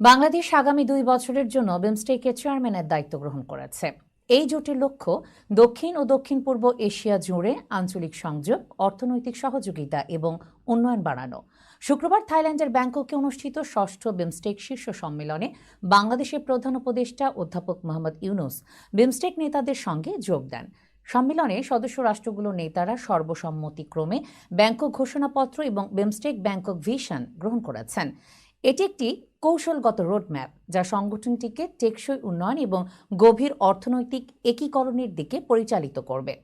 বাংলাদেশ আগামী দুই বছরের জন্য বিমস্টেকের চেয়ারম্যানের দায়িত্ব গ্রহণ করেছে। এই জোটের লক্ষ্য দক্ষিণ ও দক্ষিণ পূর্ব এশিয়া জুড়ে আঞ্চলিক সংযোগ, অর্থনৈতিক সহযোগিতা এবং উন্নয়ন বাড়ানো। শুক্রবার থাইল্যান্ডের ব্যাংককে অনুষ্ঠিত ষষ্ঠ বিমস্টেক শীর্ষ সম্মেলনে বাংলাদেশের প্রধান উপদেষ্টা অধ্যাপক মোহাম্মদ ইউনুস বিমস্টেক নেতাদের সঙ্গে যোগ দেন। সম্মেলনে সদস্য রাষ্ট্রগুলোর নেতারা সর্বসম্মতিক্রমে ব্যাংকক ঘোষণাপত্র এবং বিমস্টেক ব্যাংকক ভিশন গ্রহণ করেছেন। এটি একটি কৌশলগত রোডম্যাপ যা সংগঠনটিকে টেকসই উন্নয়ন এবং গভীর অর্থনৈতিক একীকরণের দিকে পরিচালিত করবে।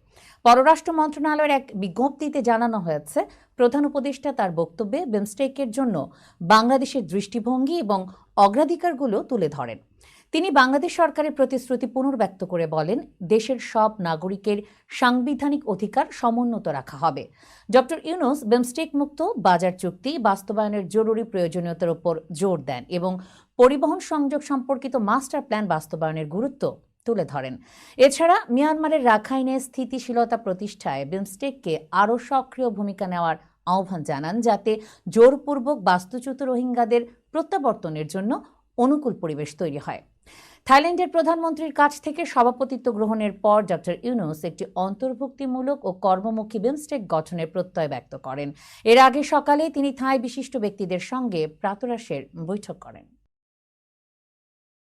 পররাষ্ট্র মন্ত্রণালয়ের এক বিজ্ঞপ্তিতে জানানো হয়েছে, প্রধান উপদেষ্টা তার বক্তব্যে বিমস্টেকের জন্য বাংলাদেশের দৃষ্টিভঙ্গি এবং অগ্রাধিকারগুলো তুলে ধরেন। তিনি বাংলাদেশ সরকারের প্রতিশ্রুতি পুনর্ব্যক্ত করে বলেন, দেশের সব নাগরিকের সাংবিধানিক অধিকার সমুন্নত রাখা হবে। ডক্টর ইউনুস বিমস্টেক মুক্ত, বাজার চুক্তি, বাস্তবায়নের জরুরি প্রয়োজনীয়তার উপর জোর দেন এবং পরিবহন সংযোগ সম্পর্কিত মাস্টার প্ল্যান বাস্তবায়নের গুরুত্ব তুলে ধরেন। এছাড়া মিয়ানমারের রাখাইনে স্থিতিশীলতা প্রতিষ্ঠায় বিমস্টেককে আরও সক্রিয় ভূমিকা নেওয়ার আহ্বান জানান, যাতে জোরপূর্বক বাস্তুচ্যুত রোহিঙ্গাদের প্রত্যাবর্তনের জন্য অনুকূল পরিবেশ তৈরি হয়। থাইল্যান্ডের প্রধানমন্ত্রীর কাছ থেকে সভাপতিত্ব গ্রহণের পর ডক্টর ইউনুস একটি অন্তর্ভুক্তিমূলক ও কর্মমুখী বিমস্টেক গঠনের প্রত্যয় ব্যক্ত করেন। এর আগে সকালে তিনি থাই বিশিষ্ট ব্যক্তিদের সঙ্গে প্রাতরাশের বৈঠক করেন।